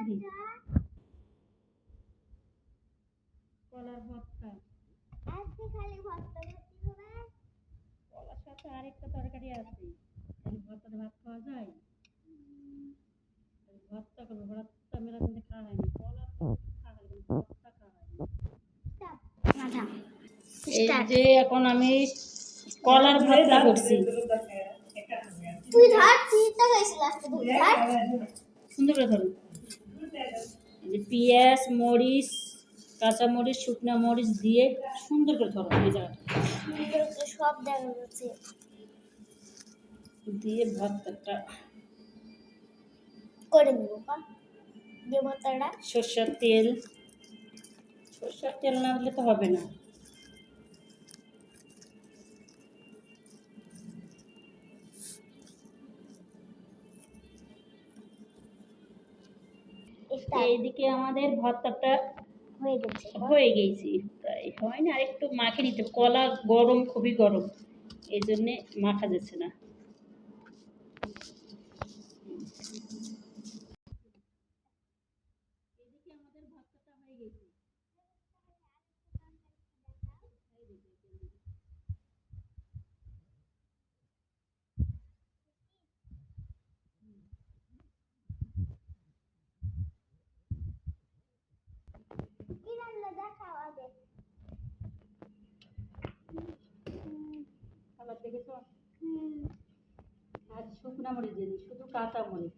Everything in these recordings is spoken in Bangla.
দিদি কলার ভর্তা। আজকে খালি ভর্তা করতে হবে। কলার সাথে আরেকটা তরকারি আছে। এই ভর্তাতে ভাত খাওয়া যায়? ভর্তা করব। ভর্তা মেলা কিন্তু খাওয়া হয়নি। কলার খাওয়া হয়নি ভর্তা খাওয়া হয়নি। এই যে এখন আমি কলার ভর্তা করছি। তুই ধর তুই তো হয়েছিল আজকে। ধর। সুন্দর করে যে পেঁয়াজ মরিচ কাঁচা মরিচ শুকনো মরিচ দিয়ে সুন্দর করে ধরো এই জায়গাটা। সব দেখা যাচ্ছে। দিয়ে ভাতটা করে নেব দিয়ে ভর্তাটা সর্ষের তেল। সর্ষের তেল না হলে তো হবে না। এইদিকে আমাদের ভর্তাটা হয়ে গেছে। হয়ে গেছি প্রায় হয় না? আরেকটু মাখে নিতে। কলা গরম খুবই গরম। এই জন্যে মাখা যাচ্ছে না এদিকে আমাদের ভর্তাটা হয়ে গেছে কি রান্না দেখেছ? আর শুকনা মরিচ দিয়ে শুধু কাঁচা মরিচ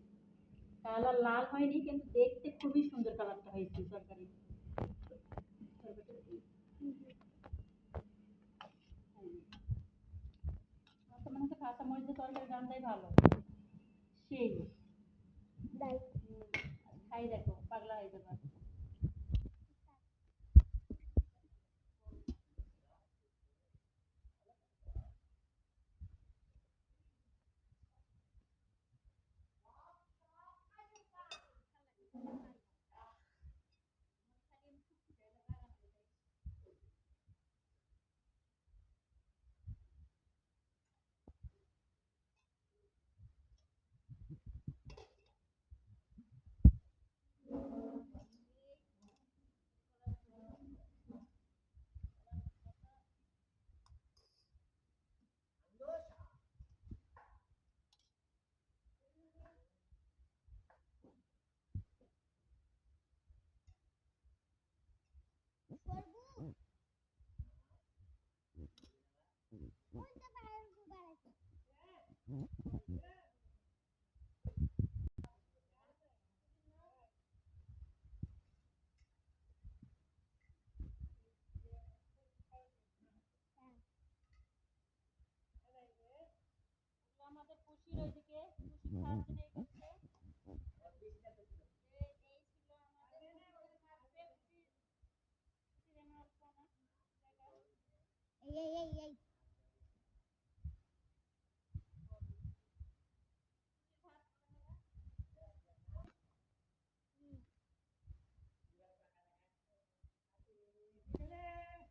কালার লাল হয়নি কিন্তু দেখতে খুবই সুন্দর কালারটা হয়েছে তরকারি তো কাঁচা মরিচের তরকারি রান্নাই ভালো। সেই। খাই দেখো পাগলা হয়ে যাবে আমাদের খুশির ওইদিকে খুশি খাওয়ার জন্য এই- জায়গা। এই এই এই এই হুম খুশিগুলোকে আমি দেখা প্লেট দিয়ে বসে আছে খালি প্লেট খুশিগুলো খালি প্লেট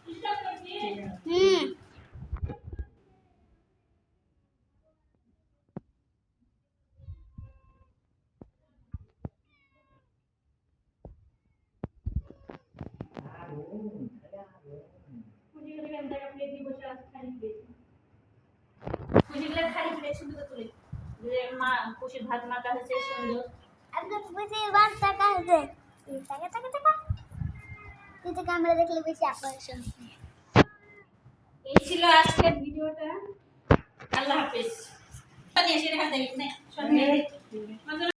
সুন্দর করে তুলি যে মা খুশির ভাত মাখা হয়েছে সুন্দর। একদম বেশি বার টাকা আছে টাকা টাকা টাকা। তুই তো ক্যামেরা দেখলে বেশি আকর্ষণ। আজকের ভিডিওটা। আল্লাহ হাফেজ।